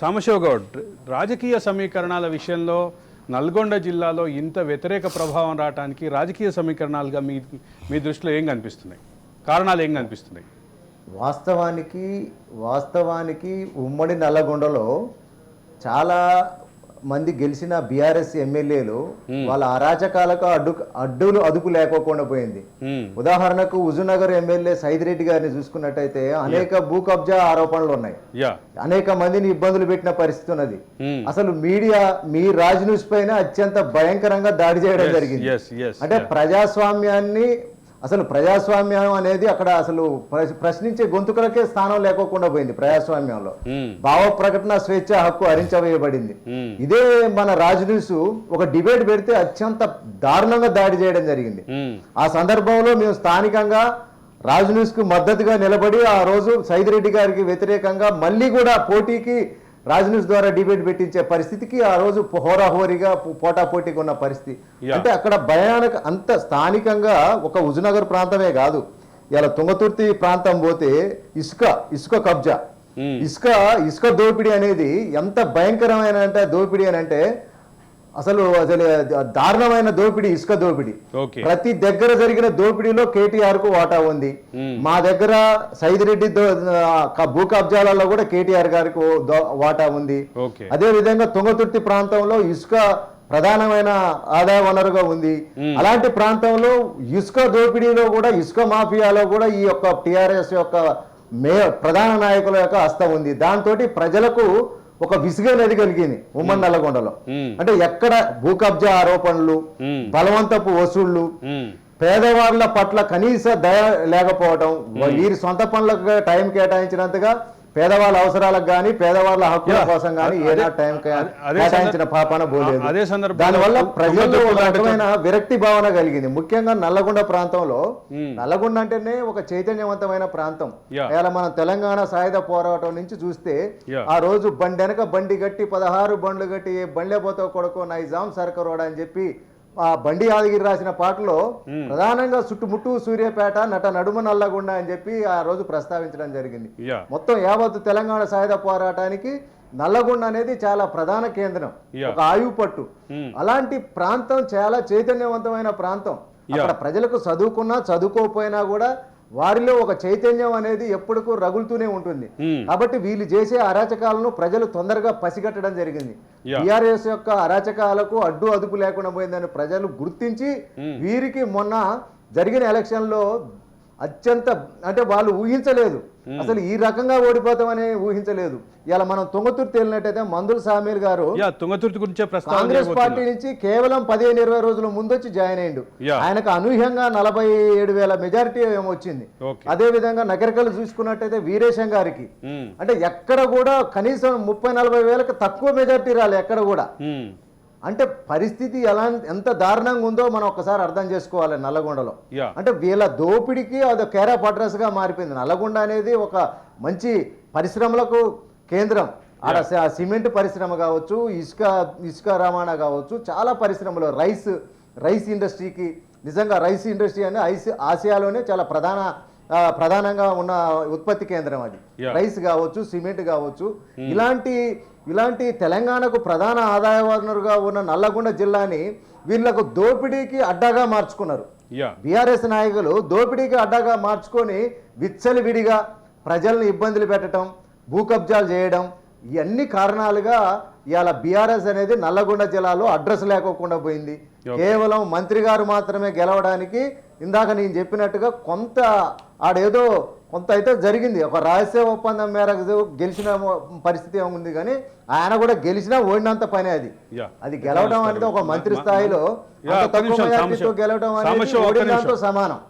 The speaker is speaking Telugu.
సామశివగౌడ్ రాజకీయ సమీకరణాల విషయంలో నల్గొండ జిల్లాలో ఇంత వ్యతిరేక ప్రభావం రావడానికి రాజకీయ సమీకరణాలుగా మీ మీ దృష్టిలో ఏం కనిపిస్తున్నాయి? కారణాలు ఏం కనిపిస్తున్నాయి? వాస్తవానికి వాస్తవానికి ఉమ్మడి నల్లగొండలో చాలా మంది గెలిచిన బీఆర్ఎస్ ఎమ్మెల్యేలు వాళ్ళ అరాచకాలకు అడ్డు అడ్డులు అదుపు లేకోకుండా పోయింది. ఉదాహరణకు హుజూర్నగర్ ఎమ్మెల్యే సైదిరెడ్డి గారిని చూసుకున్నట్టయితే అనేక భూ కబ్జా ఆరోపణలు ఉన్నాయి. అనేక మందిని ఇబ్బందులు పెట్టిన పరిస్థితి ఉన్నది. అసలు మీడియా మీ రాజ్ న్యూస్ పైన అత్యంత భయంకరంగా దాడి చేయడం జరిగింది. అంటే ప్రజాస్వామ్యాన్ని అసలు ప్రజాస్వామ్యం అనేది అక్కడ అసలు ప్ర- ప్రశ్నించే గొంతుకలకే స్థానం లేకోకుండా పోయింది ప్రజాస్వామ్యంలో. భావ ప్రకటన స్వేచ్ఛ హక్కు హరించవేయబడింది. ఇదే మన రాజ్ న్యూస్ ఒక డిబేట్ పెడితే అత్యంత దారుణంగా దాడి చేయడం జరిగింది. ఆ సందర్భంలో మేము స్థానికంగా రాజు న్యూస్కు మద్దతుగా నిలబడి ఆ రోజు సైదిరెడ్డి గారికి వ్యతిరేకంగా మళ్ళీ కూడా పోటీకి రాజు న్యూస్ ద్వారా డిబేట్ పెట్టించే పరిస్థితికి ఆ రోజు హోరాహోరీగా పోటా పోటీగా ఉన్న పరిస్థితి. అంటే అక్కడ భయానక అంత స్థానికంగా ఒక హుజునగర్ ప్రాంతమే కాదు. ఇలా తుంగతుర్తి ప్రాంతం పోతే ఇసుక ఇసుక కబ్జా. ఇసుక ఇసుక దోపిడీ అనేది ఎంత భయంకరమైన అంటే దోపిడీ అని అంటే అసలు అసలు దారుణమైన దోపిడీ ఇసుక దోపిడీ. ప్రతి దగ్గర జరిగిన దోపిడీలో కేటీఆర్కు వాటా ఉంది. మా దగ్గర సైదిరెడ్డి భూ కబ్జాలలో కూడా కేటీఆర్ గారికి వాటా ఉంది. అదే విధంగా తుంగతుర్తి ప్రాంతంలో ఇసుక ప్రధానమైన ఆదాయ వనరుగా ఉంది. అలాంటి ప్రాంతంలో ఇసుక దోపిడీలో కూడా ఇసుక మాఫియాలో కూడా ఈ యొక్క టిఆర్ఎస్ యొక్క మే ప్రధాన నాయకుల యొక్క హస్తం ఉంది. దాంతో ప్రజలకు ఒక విసుగనేది కలిగింది ఉమ్మడి నల్లగొండలో. అంటే ఎక్కడ భూ కబ్జా ఆరోపణలు. బలవంతపు వసూళ్ళు. పేదవాళ్ళ పట్ల కనీస దయ లేకపోవడం వీరి సొంత పనులకు టైం కేటాయించినంతగా పేదవాళ్ళ అవసరాలకు కానీ పేదవాళ్ళ హక్కుల. కోసం కానీ ఏనా టైం కేటాయించిన పాపాన పోలేదు అదే దానివల్ల ప్రజల్లో ఒక రకమైన విరక్తి భావన కలిగింది ముఖ్యంగా నల్లగొండ ప్రాంతంలో నల్లగొండ అంటేనే ఒక చైతన్యవంతమైన ప్రాంతం. ఇలా మనం తెలంగాణ సాయుధ పోరాటం నుంచి చూస్తే. ఆ రోజు బండి వెనక బండి గట్టి పదహారు బండ్లు గట్టి ఏ బండ్లే పోతావు కొడుకో నైజాం సర్కరోడ్ అని చెప్పి ఆ బండి యాదగిరి రాసిన పాటలో ప్రధానంగా చుట్టుముట్టు సూర్యాపేట నట నడుమ నల్లగొండ అని చెప్పి ఆ రోజు ప్రస్తావించడం జరిగింది. మొత్తం యావత్ తెలంగాణ సాయుధ పోరాటానికి నల్లగొండ అనేది చాలా ప్రధాన కేంద్రం. ఒక ఆయువు పట్టు. అలాంటి ప్రాంతం చాలా చైతన్యవంతమైన ప్రాంతం. అక్కడ ప్రజలకు చదువుకున్నా చదువుకోకపోయినా కూడా వారిలో ఒక చైతన్యం అనేది ఎప్పటికూ రగులుతూనే ఉంటుంది. కాబట్టి వీళ్ళు చేసే అరాచకాలను ప్రజలు తొందరగా పసిగట్టడం జరిగింది. టిఆర్ఎస్ యొక్క అరాచకాలకు అడ్డు అదుపు లేకుండా పోయిందని ప్రజలు గుర్తించి వీరికి మొన్న జరిగిన ఎలక్షన్లో అత్యంత అంటే వాళ్ళు ఊహించలేదు అసలు ఈ రకంగా ఓడిపోతామని ఊహించలేదు ఇలా మనం తుంగతుర్తి వెళ్ళినట్టయితే మందుల సామీల్ గారు తుంగతుర్తి గురించే కాంగ్రెస్. పార్టీ నుంచి కేవలం పదిహేను ఇరవై రోజుల ముందు వచ్చి జాయిన్ అయ్యిండు. ఆయనకు అనూహ్యంగా నలభై ఏడు వేల మెజారిటీ ఏమో వచ్చింది అదే విధంగా నగరికలు చూసుకున్నట్టయితే వీరేశం గారికి. అంటే ఎక్కడ కూడా కనీసం ముప్పై నలభై వేలకు తక్కువ మెజారిటీ రాలే ఎక్కడ కూడా. అంటే పరిస్థితి ఎలా ఎంత దారుణంగా ఉందో మనం ఒకసారి అర్థం చేసుకోవాలి నల్లగొండలో. అంటే వీళ్ళ దోపిడికి అది కేరా గా మారిపోయింది. నల్లగొండ అనేది ఒక మంచి పరిశ్రమలకు కేంద్రం. ఆడ సిమెంట్ పరిశ్రమ కావచ్చు ఇసుక ఇసుక రవాణా కావచ్చు చాలా పరిశ్రమలు. రైస్ రైస్ ఇండస్ట్రీకి నిజంగా రైస్ ఇండస్ట్రీ అనేది ఐస్ ఆసియాలోనే చాలా ప్రధాన ప్రధానంగా ఉన్న ఉత్పత్తి కేంద్రం అది. రైస్ కావచ్చు సిమెంట్ కావచ్చు. ఇలాంటి ఇలాంటి తెలంగాణకు ప్రధాన ఆదాయ వనరుగా ఉన్న నల్లగొండ జిల్లాని వీళ్ళకు దోపిడీకి అడ్డాగా మార్చుకున్నారు. బీఆర్ఎస్ నాయకులు దోపిడీకి అడ్డాగా మార్చుకొని విచ్చలవిడిగా ప్రజల్ని ఇబ్బందులు పెట్టడం భూ కబ్జాలు చేయడం ఇవన్నీ కారణాలుగా ఇవాళ బీఆర్ఎస్ అనేది నల్లగొండ జిల్లాలో అడ్రస్ లేకోకుండా పోయింది. కేవలం మంత్రి గారు మాత్రమే గెలవడానికి ఇందాక నేను చెప్పినట్టుగా కొంత ఆడేదో కొంత అయితే జరిగింది. ఒక రహస్య ఒప్పందం మేరకు గెలిచిన పరిస్థితి ఉంది కానీ ఆయన కూడా గెలిచినా ఓడినంత పని అది. అది గెలవడం అనేది ఒక మంత్రి స్థాయిలో తక్కువ గెలవడం అనేది. సమానం.